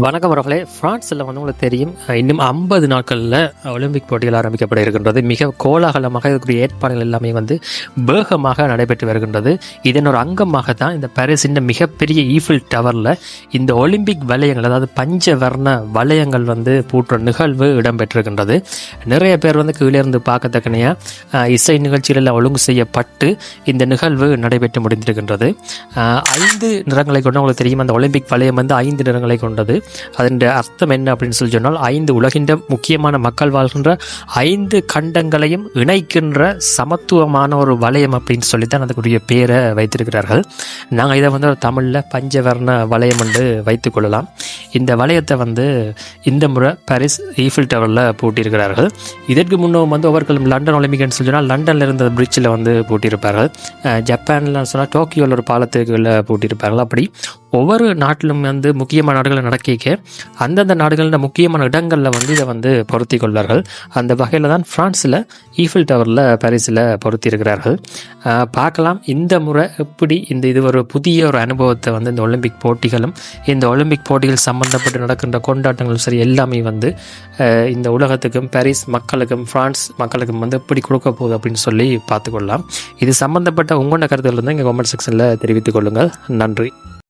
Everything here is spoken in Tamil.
வணக்கம் அவர்களே. ஃப்ரான்ஸில் வந்து உங்களுக்கு தெரியும் இன்னும் ஐம்பது நாட்களில் ஒலிம்பிக் போட்டிகள் ஆரம்பிக்கப்பட இருக்கின்றது. மிக கோலாகலமாக இருக்கக்கூடிய ஏற்பாடுகள் எல்லாமே வந்து வேகமாக நடைபெற்று வருகின்றது. இதன் ஒரு அங்கமாக தான் இந்த பாரிஸின் மிகப்பெரிய ஈஃபில் டவரில் இந்த ஒலிம்பிக் வலயங்கள் அதாவது பஞ்சவர்ண வலயங்கள் வந்து பூட்டுற நிகழ்வு இடம்பெற்றிருக்கின்றது. நிறைய பேர் வந்து கீழே இருந்து பார்க்கத்தக்கனையாக இசை நிகழ்ச்சிகளில் ஒழுங்கு செய்யப்பட்டு இந்த நிகழ்வு நடைபெற்று முடிந்திருக்கின்றது. ஐந்து நிறங்களை கொண்டு உங்களுக்கு தெரியும் அந்த ஒலிம்பிக் வலயம் வந்து ஐந்து நிறங்களை கொண்டது. அதன் அர்த்தம் என்ன அப்படின்னு சொல்லி சொன்னால் ஐந்து உலகின்ற முக்கியமான மக்கள் வாழ்கின்ற ஐந்து கண்டங்களையும் இணைக்கின்ற சமத்துவமான ஒரு வலயம் அப்படின்னு சொல்லி தான் அதுக்குரிய பேரை வைத்திருக்கிறார்கள். நாங்கள் இதை வந்து தமிழில் பஞ்சவர்ண வலயம் என்று வைத்துக்கொள்ளலாம் இந்த வலயத்தை வந்து இந்த முறை பாரிஸ் ஈஃபில் டவரில் பூட்டியிருக்கிறார்கள். இதற்கு முன்னும் வந்து அவர்கள் லண்டன் ஒலிம்பிக்னு சொல்லி சொன்னால் லண்டனில் இருந்த பிரிட்ஜில் வந்து பூட்டியிருப்பார்கள். ஜப்பானில் சொன்னால் டோக்கியோவில் ஒரு பாலத்துக்குள்ளே பூட்டியிருப்பார்கள். அப்படி ஒவ்வொரு நாட்டிலும் வந்து முக்கியமான நாடுகளில் நடக்கிக்க அந்தந்த நாடுகளில் முக்கியமான இடங்களில் வந்து இதை வந்து பொருத்தி கொள்வார்கள். அந்த வகையில் தான் ஃப்ரான்ஸில் ஈஃபில் டவரில் பாரிஸில் பொருத்தியிருக்கிறார்கள். பார்க்கலாம் இந்த முறை எப்படி இந்த இது ஒரு புதிய ஒரு அனுபவத்தை வந்து இந்த ஒலிம்பிக் போட்டிகளும் இந்த ஒலிம்பிக் போட்டிகள் சம்பந்தப்பட்டு நடக்கின்ற கொண்டாட்டங்களும் சரி எல்லாமே வந்து இந்த உலகத்துக்கும் பாரிஸ் மக்களுக்கும் ஃப்ரான்ஸ் மக்களுக்கும் வந்து எப்படி கொடுக்க போகுது அப்படின்னு சொல்லி பார்த்துக்கொள்ளலாம் இது சம்பந்தப்பட்ட உங்களோட கருத்துக்கள் இருந்தால் இங்கே கமெண்ட் செக்ஷனில் தெரிவித்துக் கொள்ளுங்கள். நன்றி.